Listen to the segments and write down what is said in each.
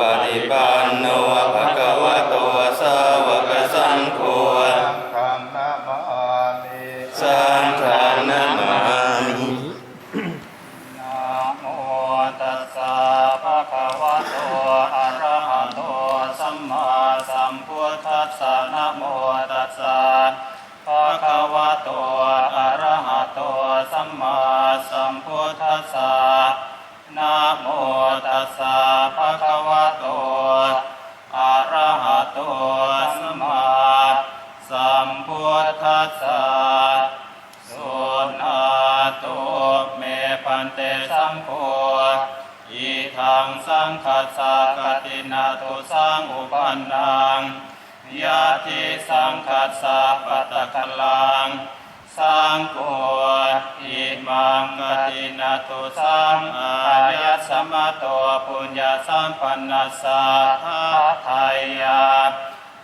ปฏิปันโนภะคะวะโตสาวกสังโฆสังฆังนามามิสังฆังนามามินะโมตัสสะภะคะวะโตอะระหะโตสัมมาสัมพุทธัสสะนะโมตัสสะภะคะวะโตอะระหะโตสัมมาสัมพุทธัสสะนะโมตัสสะภะคะวะโตอะ ทัสสะสุนาโตเมปันเตสังโฆอีทังสังคัสสะกตินาตุสังอุปันนังยาติสังคัสสะปัตตะคลังสังโฆอิมังกตินาตุสังอายัสสมะโตปุญญาสัมปันนัสสะทาทายา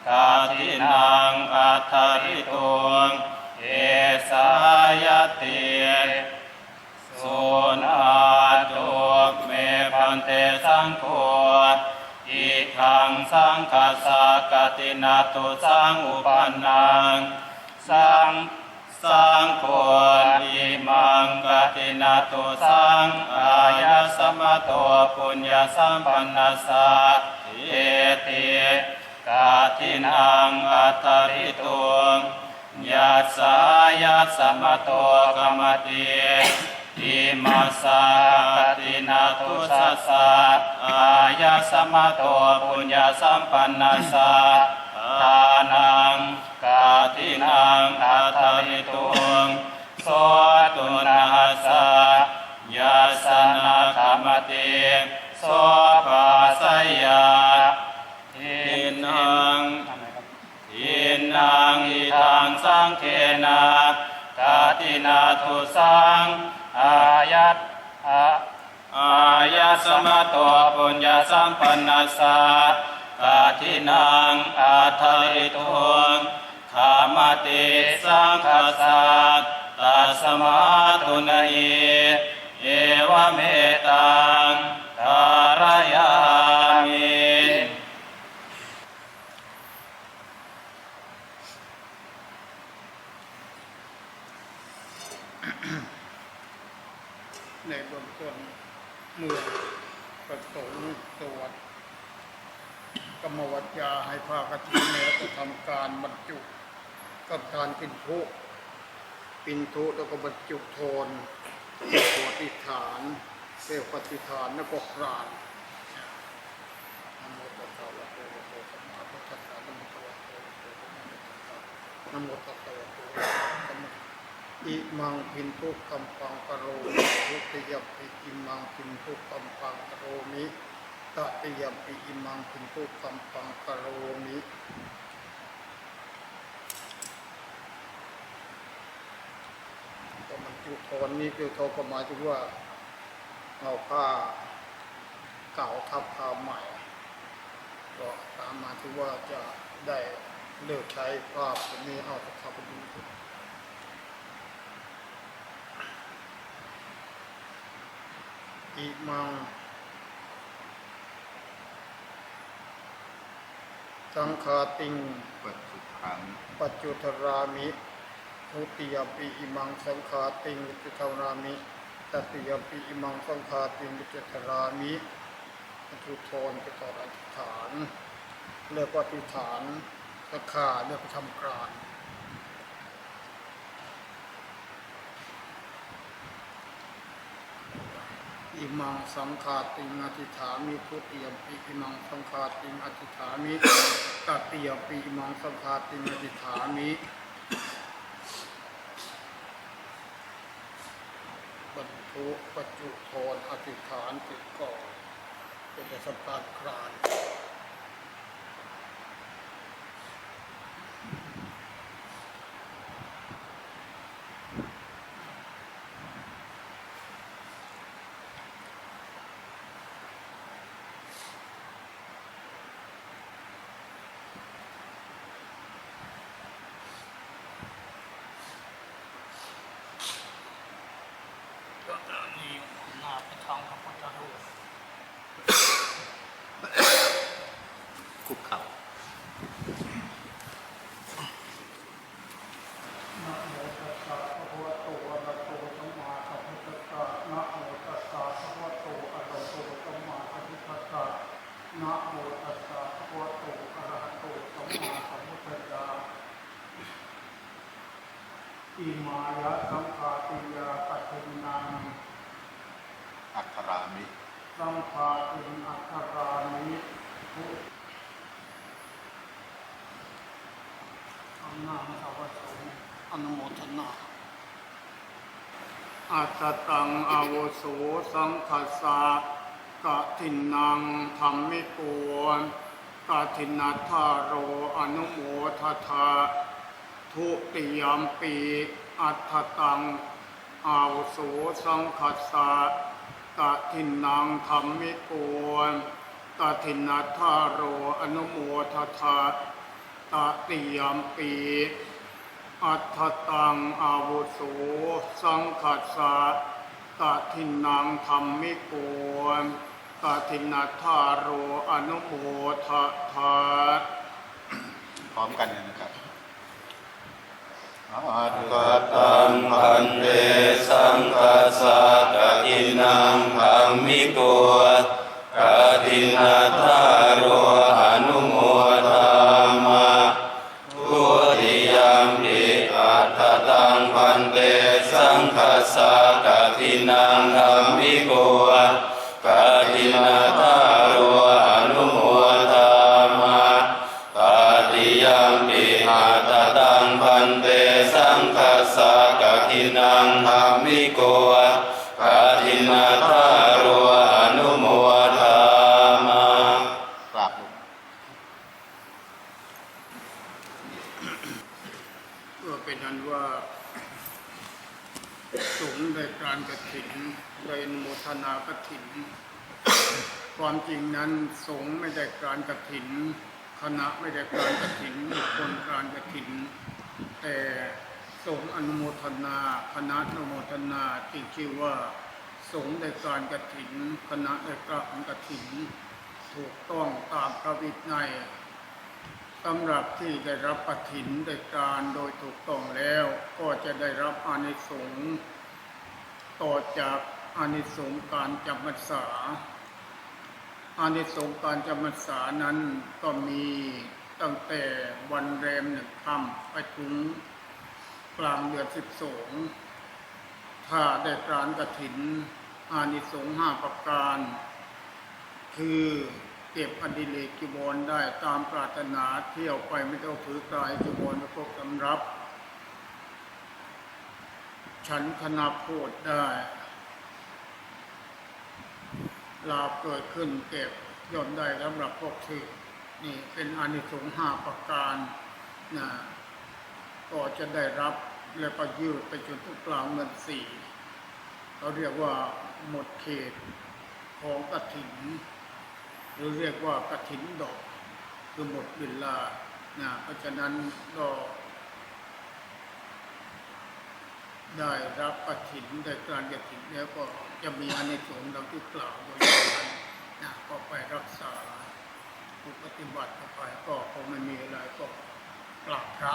กาทินังอัตถริตุงเอสายติสุนาตุเมพันเตสังโฆอีทังสังคัสสะกตินาตุสังอุปันนังสังสังโฆอิมังกตินาตุสังอายสมะโตปุญญาสัมปันนัสสะ สสายัสมโตกรรมติอิมาสาตินาทุสัสสะอายัสมโตปุญญาสัมปันนัสสะทานังกาตินา ตินาทุสังอายัตอาอายัสมะตัวปุญญาสัมปันนัสสะกาทินังอาทาริตุงขามติสังคสัตตัสมาตุนัยเอวเมตังทารยามิ ในเบื้องต้นเมื่อประสงค์ตรวจกรร มวัจยาให้ภาคทินแล้วก็ทำการบรรจุกับการกินทุปินทุแล้วก็บรรจุโทนปฏิฐานเรียกปฏิฐานแล้วก็กราบนโมตัสสะภะคะวะโตอะระโตสัมมาสัมพุทธัสสะนโมตัสสะภะคะวะโตอะระหะโตสัมมาอิมังพินทุกัมปังกะโรมิทุติยปิอิมังพินทุกัมปังกะโรมิ ตติยมปิอิมังพินทุกัมปังกโรมิก็มันจุโทนนี้คือโทก็หมายถึงว่าเอาผ้าเก่าทับผ้าใหม่ ก็ตามมาที่ว่าจะได้เลิกใช้ผ้าแบบนี้เอาทับไปดูอิมัง สังคาติงปัจจุขังปัจจุทรามิทุติยมปีอิมังสังคาติงวิจุทรามิตติยมปีอิมังสังคาติงวิจุทรามิปัจจุโทนไปต่ออธิษฐาน เรียกว่าอธิษฐานสักขาเรียกว่าทำกราน อิมังสังขาติงอธิษฐามิทุติยมปีอิมังสังขาติงอธิษฐามิตติยมปีอิมังสังขาติงอธิษฐามิบรรทุปัจจุโทนอธิษฐานติดก่อนเป็นสัมปาคราน สังฆาตินอัคคารานิทุอันนาสาวสงอนุโมทนาอัตตังอาวุโสสังคสะกะทินังธรรมิโกนกะทินัทาโรอนุโมทธาทุติยมปีอัตตังอาวุโสสังคัสสะ กะทินนังธรรมิโกนกะทินัทธาโรอนุโมทธาตติยมปีอัฏฐตังอาวุโสสังขัสสะกะทินังธรรมิโกนกะทินัทธาโรอนุโมทธาพร้อมกันเลยนะครับอัตตตังพันเต สสะกทินังธรรมิโกปะทินา ในอนุโมทนากระถิน ความจริงนั้นสงไม่ได้การกระถิน คณะไม่ได้การกระถินบุคคลการกระถิน แต่สงอนุโมทนาคณะอนุโมทนาจึงชื่อว่าสงฆ์ในการกระถิน คณะในการกระถิน ถูกต้องตามพระวินัยสำหรับที่ได้รับปฐินในการโดยถูกต้องแล้ว ก็จะได้รับอานิสงส์ต่อจาก อานิสงส์การจำพรรษาอานิสงส์การจำพรรษานั้นก็มีตั้งแต่วันแรมหนึ่งค่ำไปถึงกลางเดือนสิบสองถ้าได้กรานกระถิน อานิสงส์ห้าประการ คือเก็บอดิเลกจีวรได้ตามปรารถนาเที่ยวไปไม่ต้องถือกายจีวรไปพกสำรับ ฉันคณะโพดได้ ลาภเกิดขึ้นเก็บย่อมได้สำหรับพวกที่นี่เป็นอานิสงส์ห้าประการนะก็จะได้รับแล้วก็ยืดไปจนถึงกลางเดือนสี่เขาเรียกว่าหมดเขตของกฐิน หรือเรียกว่ากฐินดอก คือหมดเวลานะเพราะฉะนั้นก็ ได้รับปัจฉินได้การกระถิ่นแล้วก็จะมีอานิสงเราที่กล่าวไว้นั้นนะก็ไปรักษาผู้ปฏิบัติไปก็คงไม่มีอะไรก็กลับพระ